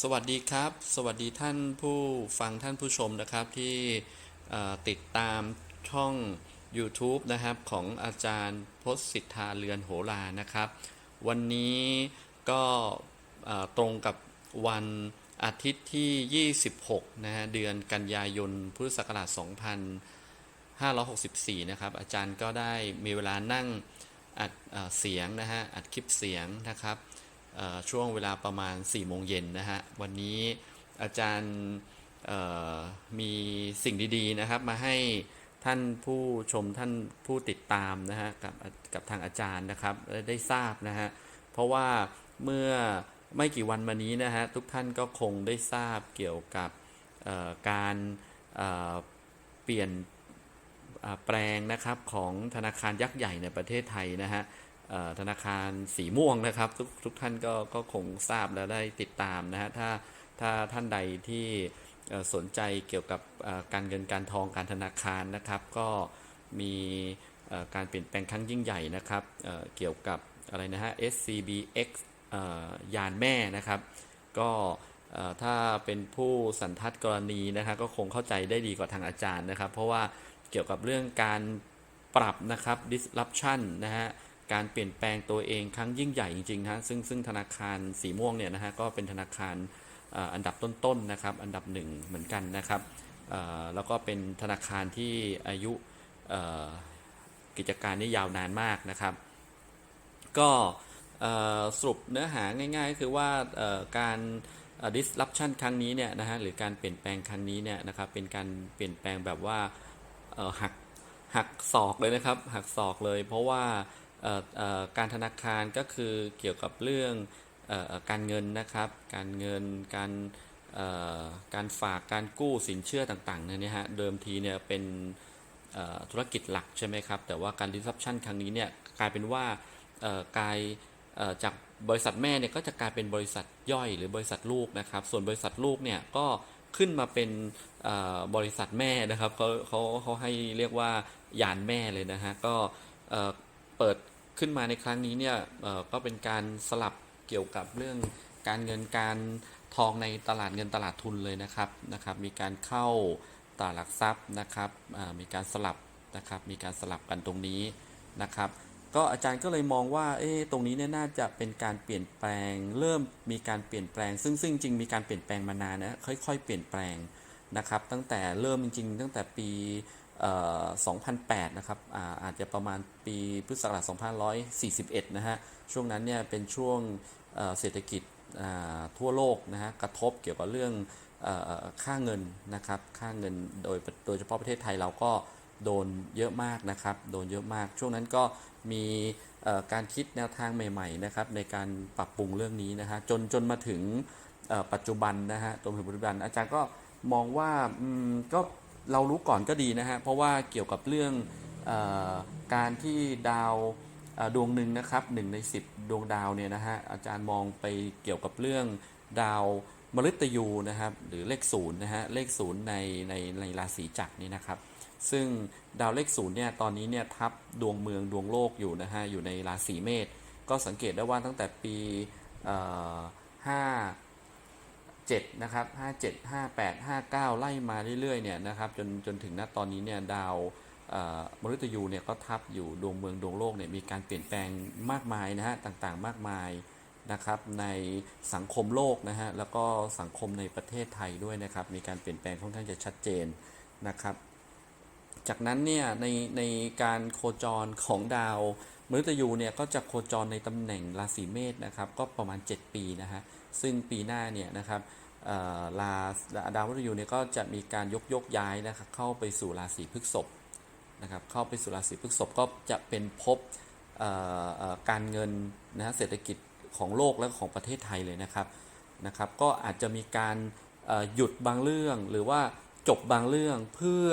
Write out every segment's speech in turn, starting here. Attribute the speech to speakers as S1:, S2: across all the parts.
S1: สวัสดีครับ สวัสดีท่านผู้ฟังท่านผู้ชมนะครับที่ติดตามช่อง YouTube นะครับของอาจารย์พศสิทธาเรือนโหรานะครับ วันนี้ก็ตรงกับวันอาทิตย์ที่ 26 นะฮะเดือนกันยายนพุทธศักราช 2564 นะครับ อาจารย์ก็ได้มีเวลานั่งอัดเสียงนะฮะอัดคลิปเสียงนะครับ ช่วงเวลาประมาณ4โมงเย็นนะฮะ วันนี้อาจารย์มีสิ่งดีๆนะครับ มาให้ท่านผู้ชมท่านผู้ติดตามนะฮะกับกับทางอาจารย์นะครับได้ทราบนะฮะ เพราะว่าเมื่อไม่กี่วันมานี้นะฮะทุกท่านก็คงได้ทราบเกี่ยวกับการเเปลี่ยนแปลงนะครับของธนาคารยักษ์ใหญ่ในประเทศไทยนะฮะ ธนาคารสีม่วงนะครับ ทุกทุกท่านก็ก็คงทราบและได้ติดตามนะฮะถ้าถ้าท่านใดที่สนใจเกี่ยวกับการเงินการทองการธนาคารนะครับ ก็มีการเปลี่ยนแปลงครั้งยิ่งใหญ่นะครับเกี่ยวกับอะไรนะฮะ SCBX ยานแม่นะครับ ก็ถ้าเป็นผู้สันทัดกรณีนะฮะก็คงเข้าใจได้ดีกว่าทางอาจารย์นะครับ เพราะว่าเกี่ยวกับเรื่องการปรับนะครับ disruption นะฮะ การเปลี่ยนแปลงตัวเองครั้งยิ่งใหญ่จริงๆนะซึ่งซึ่งธนาคารสีม่วงเนี่ยนะฮะก็เป็นธนาคารอันดับต้นๆนะครับ อันดับหนึ่งเหมือนกันนะครับแล้วก็เป็นธนาคารที่อายุกิจการนี่ยาวนานมากนะครับ ก็สรุปเนื้อหาง่าย ๆ คือว่าการ disruption ครั้งนี้เนี่ยนะฮะหรือการเปลี่ยนแปลงครั้งนี้เนี่ยนะครับเป็นการเปลี่ยนแปลงแบบว่าหักหักศอกเลยนะครับหักศอกเลย เพราะว่า การธนาคารก็คือเกี่ยวกับเรื่องออการเงินนะครับ การเงินการการฝากการกู้สินเชื่อต่างๆเนี่ยนะฮะเดิมทีเนี่ยเป็นธุรกิจหลักใช่ไหมครับ แต่ว่าการ disruption ครั้งนี้เนี่ยกลายเป็นว่ากลายจากบริษัทแม่เนี่ยก็จะกลายเป็นบริษัทย่อยหรือบริษัทลูกนะครับ ส่วนบริษัทลูกเนี่ยก็ขึ้นมาเป็นบริษัทแม่นะครับเขาเขาเขาให้เรียกว่ายานแม่เลยนะฮะก็เปิด ขึ้นมาในครั้งนี้เนี่ยก็เป็นการสลับเกี่ยวกับเรื่องการเงินการทองในตลาดเงินตลาดทุนเลยนะครับนะครับ มีการเข้าตลาดหลักทรัพย์นะครับมีการสลับนะครับ มีการสลับกันตรงนี้นะครับ ก็อาจารย์ก็เลยมองว่าเอ๊ตรงนี้เนี่ยน่าจะเป็นการเปลี่ยนแปลง เริ่มมีการเปลี่ยนแปลง ซึ่งซึ่งจริงมีการเปลี่ยนแปลงมานานนะค่อยๆ เปลี่ยนแปลงนะครับ ตั้งแต่เริ่มจริงๆ ตั้งแต่ปี 2008 นะครับอาอาจจะประมาณปีพุทธศักราช2541 นะฮะ ช่วงนั้นเนี่ยเป็นช่วงเศรษฐกิจทั่วโลกนะฮะ กระทบเกี่ยวกับเรื่องอค่าเงินนะครับ ค่าเงินโดยโดยเฉพาะประเทศไทยเราก็โดนเยอะมากนะครับ โดนเยอะมาก ช่วงนั้นก็มีการคิดแนวทางใหม่ๆนะครับในการปรับปรุงเรื่องนี้นะฮะ จนจนมาถึงปัจจุบันนะฮะจนถึงปัจจุบันอาจารย์ก็มองว่าก็ เรารู้ก่อนก็ดีนะฮะ เพราะว่าเกี่ยวกับเรื่องออการที่ดาวดวงหนึ่งนะครับหนึ่งใน 10 ดวงดาวเนี่ยนะฮะอาจารย์มองไปเกี่ยวกับเรื่องดาวมฤตยูนะครับหรือเลขศูนย์นะฮะเลขศูนย์ในในในราศีจักรนี่นะครับ ซึ่งดาวเลขศูนย์เนี่ยตอนนี้เนี่ยทับดวงเมืองดวงโลกอยู่นะฮะอยู่ในราศีเมษก็สังเกตได้ว่าตั้งแต่ปีห้า เจ็ดนะครับห้าเจ็ดห้าแปดห้าเก้าไล่มาเรื่อยๆเนี่ยนะครับจนจนถึงณตอนนี้เนี่ยดาวมฤตยูเนี่ยก็ทับอยู่ดวงเมืองดวงโลกเนี่ยมีการเปลี่ยนแปลงมากมายนะฮะต่างๆ มากมายนะครับในสังคมโลกนะฮะแล้วก็สังคมในประเทศไทยด้วยนะครับมีการเปลี่ยนแปลงค่อนข้างจะชัดเจนนะครับ จากนั้นเนี่ยในในการโคจรของดาว มฤตยูเนี่ยก็จะโคจรในตำแหน่งราศีเมษนะครับก็ประมาณ 7 ปีนะฮะซึ่งปีหน้าเนี่ยนะครับาดาวมฤตยูเนี่ยก็จะมีการยกยกย้ายนะครับเข้าไปสู่ราศีพฤษภนะครับเข้าไปสู่ราศีพฤษภก็จะเป็นภพเอ่อเอ่อการเงินนะฮะเศรษฐกิจของโลกและของประเทศไทยเลยนะครับนะครับ ก็อาจจะมีการหยุดบางเรื่องหรือว่าจบบางเรื่องเพื่อ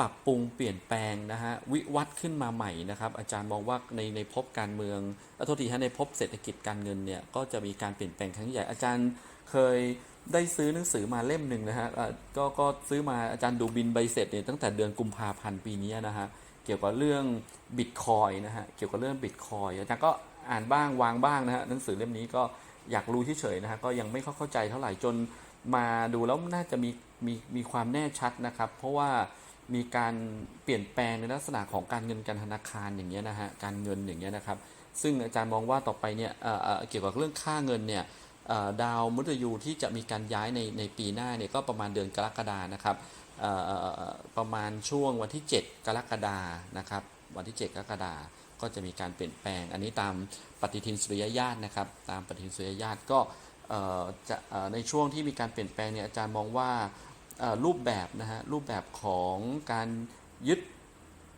S1: ปรับปรุงเปลี่ยนแปลงนะฮะวิวัฒน์ขึ้นมาใหม่นะครับ อาจารย์มองว่าในในภพการเมืองอโทษทีฮะในภพเศรษฐกิจการเงินเนี่ยก็จะมีการเปลี่ยนแปลงครั้งใหญ่อาจารย์เคยได้ซื้อหนังสือมาเล่มหนึ่งนะฮะก็ก็ซื้อมาอาจารย์ดูบินใบเสร็จเนี่ยตั้งแต่เดือนกุมภาพันธ์ปีนี้นะฮะเกี่ยวกับเรื่องบิตคอยนะฮะเกี่ยวกับเรื่องบิตคอยอาจารย์ก็อ่านบ้างวางบ้างนะฮะหนังสือเล่มนี้ก็อยากรู้เฉยๆนะฮะก็ยังไม่เข้าใจเท่าไหร่จนมาดูแล้วน่าจะมีมีมีความแน่ชัดนะครับ เพราะว่า มีการเปลี่ยนแปลงในลักษณะของการเงินการธนาคารอย่างเงี้ยนะฮะการเงินอย่างเงี้ยนะครับซึ่งอาจารย์มองว่าต่อไปเนี่ยเอ่อเกี่ยวกับเรื่องค่าเงินเนี่ยดาวมฤตยูที่จะมีการย้ายในในปีหน้าเนี่ยก็ประมาณเดือนกรกฎานะครับประมาณช่วงวันที่ 7 กรกฎานะครับวันที่ 7 กรกฎาก็จะมีการเปลี่ยนแปลง อันนี้ตามปฏิทินสุริยญาตนะครับตามปฏิทินสุริยญาตก็เอ่อจะเอ่อในช่วงที่มีการเปลี่ยนแปลงเนี่ยอาจารย์มองว่า รูปแบบนะฮะรูปแบบของการยึด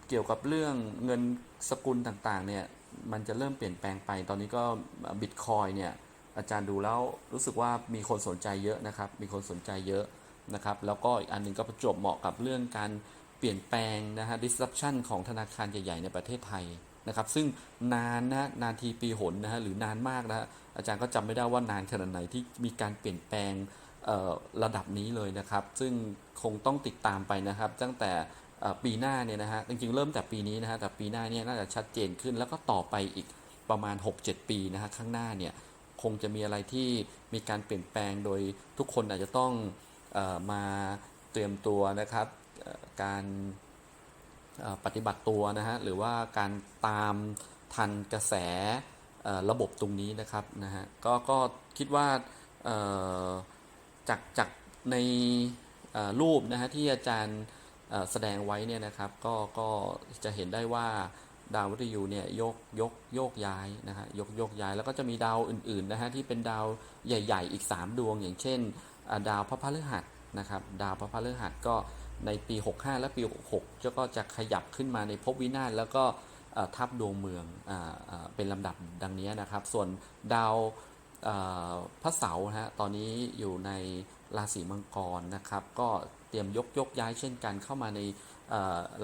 S1: เกี่ยวกับเรื่องเงินสกุลต่างๆเนี่ยมันจะเริ่มเปลี่ยนแปลงไป ตอนนี้ก็บิตคอยเนี่ยอาจารย์ดูแล้วรู้สึกว่ามีคนสนใจเยอะนะครับ มีคนสนใจเยอะนะครับ แล้วก็อีกอันหนึงก็ประจบเหมาะกับเรื่องการเปลี่ยนแปลงนะฮะ disruption ของธนาคารใหญ่ ๆ ในประเทศไทยนะครับ ซึ่งนานนะนานทีปีหนนะฮะหรือนานมากนะฮะอาจารย์ก็จำไม่ได้ว่านานขนาดไหนที่มีการเปลี่ยนแปลง ระดับนี้เลยนะครับ ซึ่งคงต้องติดตามไปนะครับ ตั้งแต่ปีหน้าเนี่ยนะฮะจริงๆเริ่มแต่ปีนี้นะฮะแต่ปีหน้าเนี่ยน่าจะชัดเจนขึ้น แล้วก็ต่อไปอีกประมาณ 6-7 ปีนะฮะข้างหน้าเนี่ยคงจะมีอะไรที่มีการเปลี่ยนแปลงโดยทุกคนอาจจะต้องออมาเตรียมตัวนะครับการปฏิบัติตัวนะฮะหรือว่าการตามทันกระแสระบบตรงนี้นะครับนะฮะก็ก็คิดว่า จากจากในรูปนะฮะที่อาจารย์แสดงไว้เนี่ยนะครับก็ก็จะเห็นได้ว่าดาววิทยุเนี่ยยกยกโยกย้ายนะฮะยกโยกย้ายแล้วก็จะมีดาวอื่นๆนะฮะที่เป็นดาวใหญ่ๆ อีก 3 ดวง อย่างเช่น ดาวพระพฤหัสนะครับดาวพระพฤหัสก็ในปี 65 และปี 66จะก็จะขยับขึ้นมาในภพวินาศแล้วก็ทับดวงเมืองอเป็นลำดับดังนี้นะครับ ส่วนดาว พระเสาร์นะฮะตอนนี้อยู่ในราศีมังกรนะครับ ก็เตรียมยกยกย้ายเช่นกันเข้ามาใน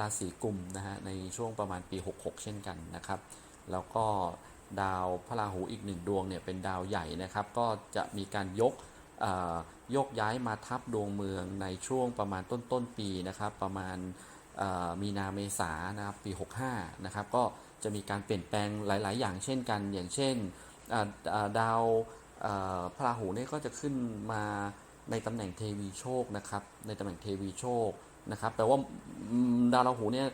S1: ราศีกุมนะฮะในช่วงประมาณปี 66 เช่นกันนะครับ แล้วก็ดาวพระราหูอีกหนึ่งดวงเนี่ยเป็นดาวใหญ่นะครับ ก็จะมีการยกยกย้ายมาทับดวงเมืองในช่วงประมาณต้นต้นปีนะครับ ประมาณมีนาเมษานะครับปี 65 นะครับ ก็จะมีการเปลี่ยนแปลงหลาย ๆ อย่างเช่นกัน อย่างเช่น ดาวพระราหูเนี่ยก็จะขึ้นมาในตำแหน่งเทวีโชคนะครับ ในตำแหน่งเทวีโชคนะครับแต่ว่าดาวราหูเนี่ย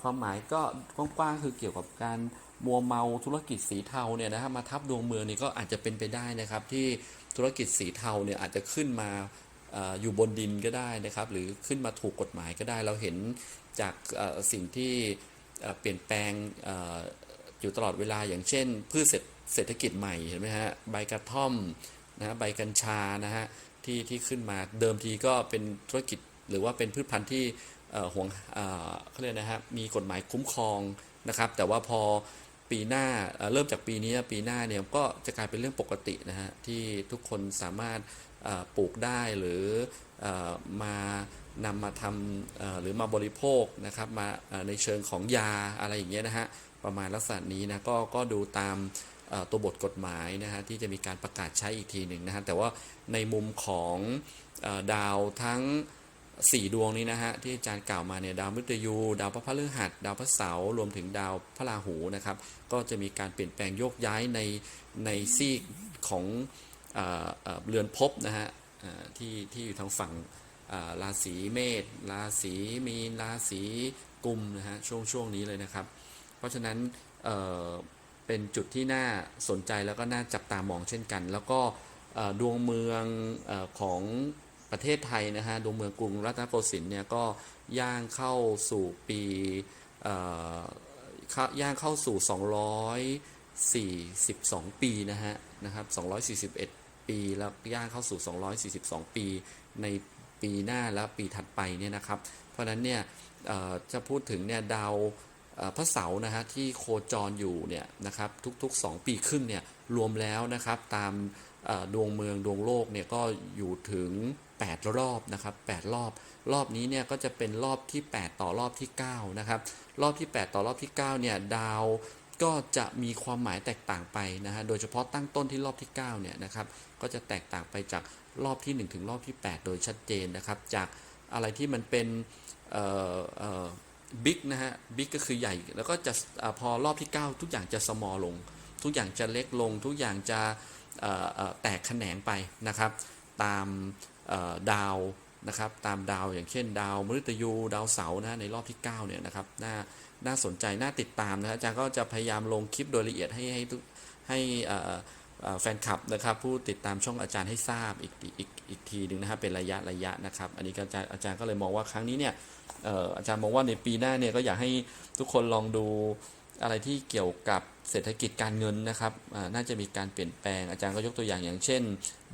S1: ความหมายก็กว้างๆคือเกี่ยวกับการมัวเมาธุรกิจสีเทาเนี่ยนะครับมาทับดวงเมืองนี่ก็อาจจะเป็นไปได้นะครับ ที่ธุรกิจสีเทาเนี่ยอาจจะขึ้นมาอยู่บนดินก็ได้นะครับ หรือขึ้นมาถูกกฎหมายก็ได้ เราเห็นจากสิ่งที่เปลี่ยนแปลงเอ่ออยู่ตลอดเวลาอย่างเช่นพืชเศรษฐ เศรษฐกิจใหม่เห็นไหมฮะใบกระท่อมนะฮะใบกัญชานะฮะที่ที่ขึ้นมาเดิมทีก็เป็นธุรกิจหรือว่าเป็นพืชพันธุ์ที่ห่วงเขาเรียกนะฮะมีกฎหมายคุ้มครองนะครับ แต่ว่าพอปีหน้าเเริ่มจากปีนี้ปีหน้าเนี่ยก็จะกลายเป็นเรื่องปกตินะฮะที่ทุกคนสามารถปลูกได้หรืออมานำมาทำหรือมาบริโภคนะครับมาในเชิงของยาอะไรอย่างเงี้ยนะฮะประมาณลักษณะนี้นะก็ก็ดูตาม ตัวบทกฎหมายนะฮะที่จะมีการประกาศใช้อีกทีหนึ่งนะฮะแต่ว่าในมุมของอดาวทั้งสี่ดวงนี้นะฮะที่อาจารย์กล่าวมาเนี่ยดาวมฤตยู ดาวพระพฤหัส ดาวพระเสาร์รวมถึงดาวพระราหูนะครับก็จะมีการเปลี่ยนแปลงโยกย้ายในในซีกของเอ่อเรือนภพนะฮะที่ที่อยู่ทางฝั่งราศีเมษราศีมีนราศีกุมนะฮะช่วงช่วงนี้เลยนะครับ เพราะฉะนั้น เป็นจุดที่น่าสนใจแล้วก็น่าจับตามองเช่นกัน แล้วก็ดวงเมืองอของประเทศไทยนะฮะดวงเมืองกรุงรัตนโกสินทร์เนี่ยก็ย่างเข้าสู่ปีย่างเข้าสู่ 242 ปีนะฮะนะครับ 241 ปีแล้วย่างเข้าสู่ 242 ปีในปีหน้าและปีถัดไปเนี่ยนะครับ เพราะนั้นเนี่ยจะพูดถึงเนี่ยดาว พระเสาร์นะฮะที่โคจรอยู่เนี่ยนะครับทุก ๆ 2 ปีครึ่งเนี่ยรวมแล้วนะครับตามดวงเมืองดวงโลกเนี่ยก็อยู่ถึง 8 รอบนะครับ8รอบ รอบนี้เนี่ยก็จะเป็นรอบที่ 8 ต่อรอบที่9นะครับรอบที่ 8 ต่อรอบที่9เนี่ยดาวก็จะมีความหมายแตกต่างไปนะฮะโดยเฉพาะตั้งต้นที่รอบที่9เนี่ยนะครับก็จะแตกต่างไปจากรอบที่ 1 ถึงรอบที่ 8 โดยชัดเจนนะครับจากอะไรที่มันเป็นเอ่อเอ่อ บิ๊กนะฮะบิ๊กก็คือใหญ่แล้วก็จะอพอรอบที่ 9 ทุกอย่างจะสมอลลง ทุกอย่างจะเล็กลง ทุกอย่างจะแตกแขนงไปนะครับ ตามดาวนะครับตามดาวอย่างเช่น ดาวมฤตยูดาวเสาร์นะในรอบที่ 9 เนี่ยนะครับน่าน่าสนใจน่าติดตามนะอาจารย์ก็จะพยายามลงคลิปโดยละเอียดให้ให้ให้ แฟนคลับนะครับผู้ติดตามช่องอาจารย์ให้ทราบอีกอีกอีกทีหนึ่งนะครับเป็นระยะระยะนะครับ อันนี้อาจารย์อาจารย์ก็เลยมองว่าครั้งนี้เนี่ยอาจารย์มองว่าในปีหน้าเนี่ยก็อยากให้ทุกคนลองดูอะไรที่เกี่ยวกับเศรษฐกิจการเงินนะครับน่าจะมีการเปลี่ยนแปลงอาจารย์ก็ยกตัวอย่างอย่างเช่น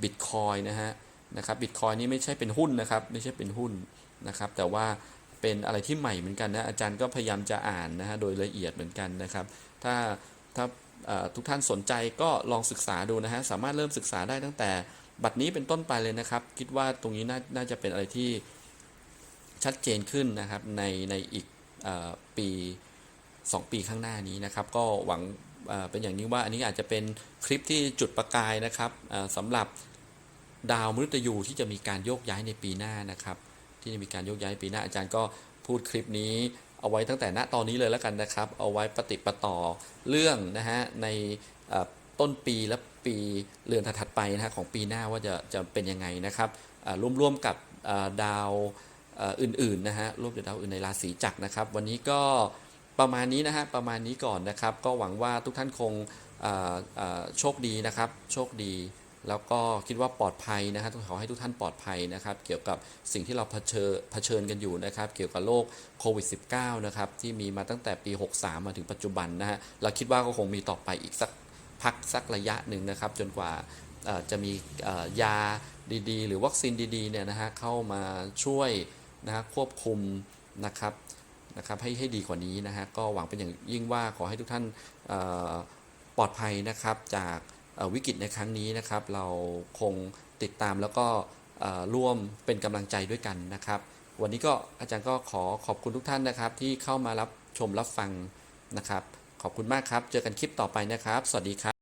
S1: บิตคอยนะฮะนะครับบิตคอยนี่ไม่ใช่เป็นหุ้นนะครับไม่ใช่เป็นหุ้นนะครับ แต่ว่าเป็นอะไรที่ใหม่เหมือนกันนะอาจารย์ก็พยายามจะอ่านนะฮะโดยละเอียดเหมือนกันนะครับ ถ้าถ้า ทุกท่านสนใจก็ลองศึกษาดูนะฮะสามารถเริ่มศึกษาได้ตั้งแต่บัดนี้เป็นต้นไปเลยนะครับ คิดว่าตรงนี้น่านาจะเป็นอะไรที่ชัดเจนขึ้นนะครับในในอีกออปี 2 ปีข้างหน้านี้นะครับ ก็หวังเป็นอย่างนี้ว่าอันนี้อาจจะเป็นคลิปที่จุดประกายนะครับสำหรับดาวมฤตยูที่จะมีการโยกย้ายในปีหน้านะครับ ที่จะมีการโยกย้ายปีหน้าอาจารย์ก็พูดคลิปนี้ เอาไว้ตั้งแต่ณตอนนี้เลยแล้วกันนะครับ เอาไว้ปฏิปต่อเรื่องนะฮะในต้นปีและปีเรือนถัดๆไปนะฮะของปีหน้าว่าจะจะเป็นยังไงนะครับร่วมๆกับดาวอื่นๆนะฮะร่วมกับดาวอื่นในราศีจักรนะครับ วันนี้ก็ประมาณนี้นะฮะประมาณนี้ก่อนนะครับ ก็หวังว่าทุกท่านคงโชคดีนะครับ โชคดี แล้วก็คิดว่าปลอดภัยนะครับขอให้ทุกท่านปลอดภัยนะครับ เกี่ยวกับสิ่งที่เราเผชิญเผชิญกันอยู่นะครับ เกี่ยวกับโรคโควิด -19 นะครับที่มีมาตั้งแต่ปี 63 มาถึงปัจจุบันนะฮะเราคิดว่าก็คงมีต่อไปอีกสักพักสักระยะหนึ่งนะครับ จนกว่าจะมียาดีๆ หรือวัคซีนดีๆเนี่ยนะฮะเข้ามาช่วยนะฮะควบคุมนะครับนะครับให้ให้ดีกว่านี้นะฮะก็หวังเป็นอย่างยิ่งว่าขอให้ทุกท่านปลอดภัยนะครับจาก วิกฤตในครั้งนี้นะครับ เราคงติดตามแล้วก็ร่วมเป็นกำลังใจด้วยกันนะครับ วันนี้ก็อาจารย์ก็ขอขอบคุณทุกท่านนะครับ ที่เข้ามารับชมรับฟังนะครับ ขอบคุณมากครับ เจอกันคลิปต่อไปนะครับ สวัสดีครับ